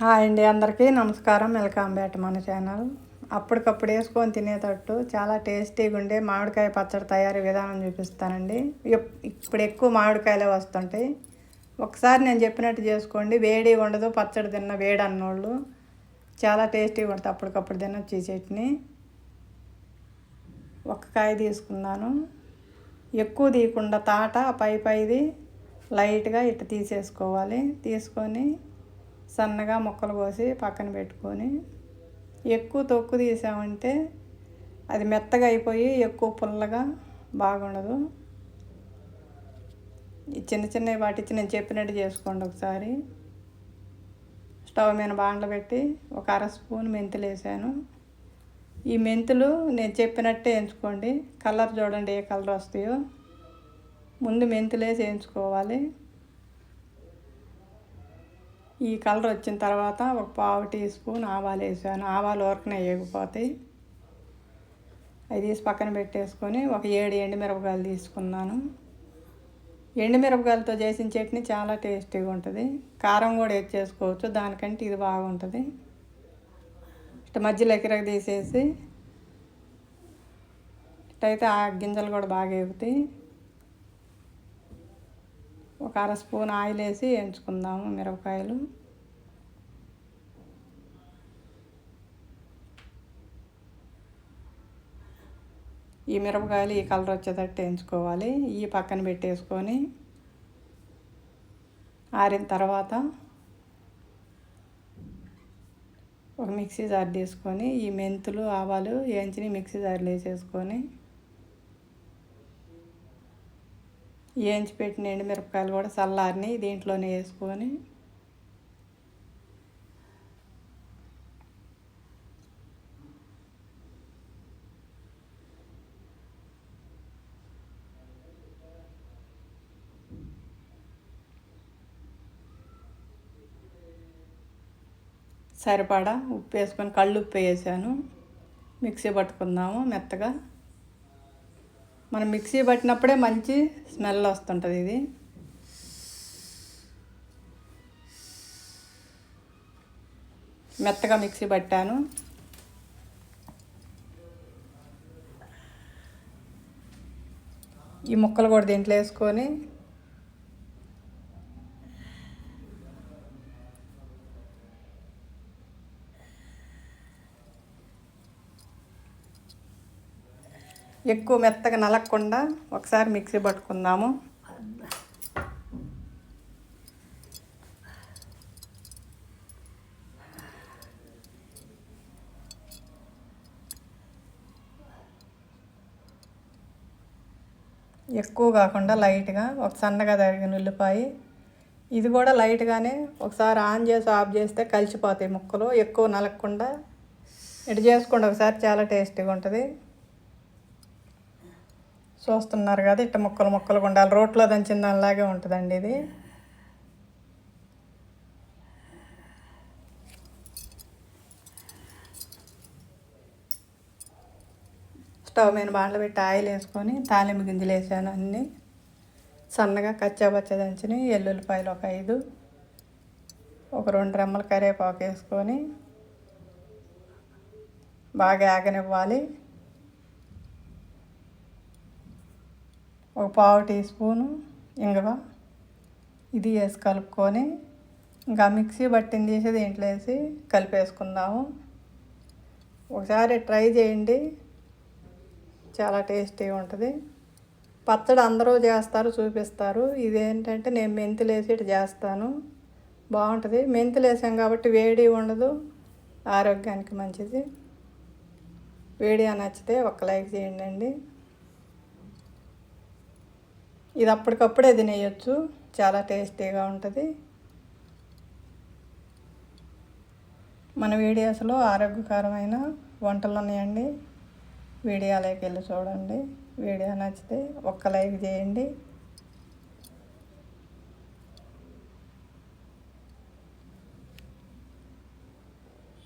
Hi అండి అందరికీ నమస్కారం. వెల్కమ్ బ్యాట్ మన ఛానల్. అప్పటికప్పుడు వేసుకొని తినేటట్టు చాలా టేస్టీగా ఉండే మామిడికాయ పచ్చడి తయారీ విధానం చూపిస్తానండి. ఇప్పుడు ఎక్కువ మామిడికాయలే వస్తుంటాయి. ఒకసారి నేను చెప్పినట్టు చేసుకోండి వేడి ఉండదు పచ్చడి తిన్న వేడి అన్నోళ్ళు. చాలా టేస్టీగా ఉంటుంది అప్పటికప్పుడు తినొచ్చు ఈ చట్నీ. ఒక కాయ తీసుకున్నాను. ఎక్కువ తీయకుండా తాట పై పైది లైట్గా ఇట్ట తీసేసుకోవాలి. తీసుకొని సన్నగా ముక్కలు కోసి పక్కన పెట్టుకొని ఎక్కువ తొక్కు తీసామంటే అది మెత్తగా అయిపోయి ఎక్కువ పుల్లగా బాగుండదు. ఈ చిన్న చిన్న వాటిచ్చి నేను చెప్పినట్టు చేసుకోండి ఒకసారి. స్టవ్ మీద బాండ్లు పెట్టి ఒక అర స్పూన్ మెంతులు వేసాను. ఈ మెంతులు నేను చెప్పినట్టే ఎంచుకోండి కలర్ చూడండి ఏ కలర్ వస్తాయో. ముందు మెంతులు వేసి వేయించుకోవాలి. ఈ కలర్ వచ్చిన తర్వాత ఒక పావు టీ స్పూన్ ఆవాలు వేసాను. ఆవాలు ఊరకనే వేగిపోతాయి. అవి తీసి పక్కన పెట్టేసుకొని ఒక ఏడు ఎండుమిరపకాయలు తీసుకున్నాను. ఎండుమిరపకాయలతో చేసిన చట్నీ చాలా టేస్టీగా ఉంటుంది. కారం కూడా వేసి చేసుకోవచ్చు దానికంటే ఇది బాగుంటుంది. ఇట్లా మధ్యలో ఎకరకు తీసేసి ఇట్లయితే ఆ గింజలు కూడా బాగా ఎగుతాయి ఒక అర స్పూన్ ఆయిల్ వేసి వేయించుకుందాము మిరపకాయలు. ఈ మిరపకాయలు ఈ కలర్ వచ్చేటట్టు వేయించుకోవాలి ఈ పక్కన పెట్టేసుకొని ఆరిన తర్వాత ఒక మిక్సీ జార్ తీసుకొని ఈ మెంతులు ఆవాలు వేయించి మిక్సీ జార్లు వేసేసుకొని వేయించి పెట్టిన ఎండుమిరపకాయలు కూడా చల్లారిని దీంట్లోనే వేసుకొని. సరిపడా ఉప్పు వేసుకొని కళ్ళు ఉప్పు వేసాను. మిక్సీ పట్టుకుందాము మెత్తగా. మనం మిక్సీ పట్టినప్పుడే మంచి స్మెల్ వస్తుంటుంది ఇది. మెత్తగా మిక్సీ పట్టాను. ఈ ముక్కలు కూడా దీంట్లో వేసుకొని ఎక్కువ మెత్తగా నలగకుండా ఒకసారి మిక్సీ పట్టుకుందాము. ఎక్కువ కాకుండా లైట్గా ఒక సన్నగా తరిగిన ఉల్లిపాయ. ఇది కూడా లైట్గానే ఒకసారి ఆన్ చేసి ఆఫ్ చేస్తే కలిసిపోతాయి ముక్కలు. ఎక్కువ నలగకుండా ఇటు చేసుకోండి ఒకసారి చాలా టేస్టీగా ఉంటుంది. చూస్తున్నారు కదా ఇట్ట ముక్కలు ముక్కలు ఉండాలి. రోట్లో దంచిన దానిలాగే ఉంటుందండి ఇది. స్టవ్ మీద బాండ్లు పెట్టి ఆయిల్ వేసుకొని తాలింపు గింజలు వేసాను అన్నీ. సన్నగా కచ్చాబచ్చ దంచిన ఎల్లుల్లిపాయలు ఒక ఐదు. ఒక రెండు రెమ్మల కరివేపాకు వేసుకొని బాగా ఆగనివ్వాలి. ఒక పావు టీ స్పూను ఇంగవ. ఇది వేసి కలుపుకొని ఇంకా మిక్సీ పట్టింది చేసి దీంట్లో వేసి కలిపేసుకుందాము. ఒకసారి ట్రై చేయండి. చాలా టేస్టీగా ఉంటుంది. పచ్చడి అందరూ చేస్తారు చూపిస్తారు. ఇదేంటంటే నేను మెంతులు వేసి ఇటు చేస్తాను. బాగుంటుంది. మెంతులు వేసాం కాబట్టి వేడి ఉండదు. ఆరోగ్యానికి మంచిది. వీడియో నచ్చితే ఒక లైక్ చేయండి అండి. ఇది అప్పటికప్పుడే తినేయచ్చు. చాలా టేస్టీగా ఉంటుంది. మన వీడియోస్లో ఆరోగ్యకరమైన వంటలు ఉన్నాయండి. వీడియోలోకి వెళ్ళి చూడండి. వీడియో నచ్చితే ఒక్క లైక్ చేయండి.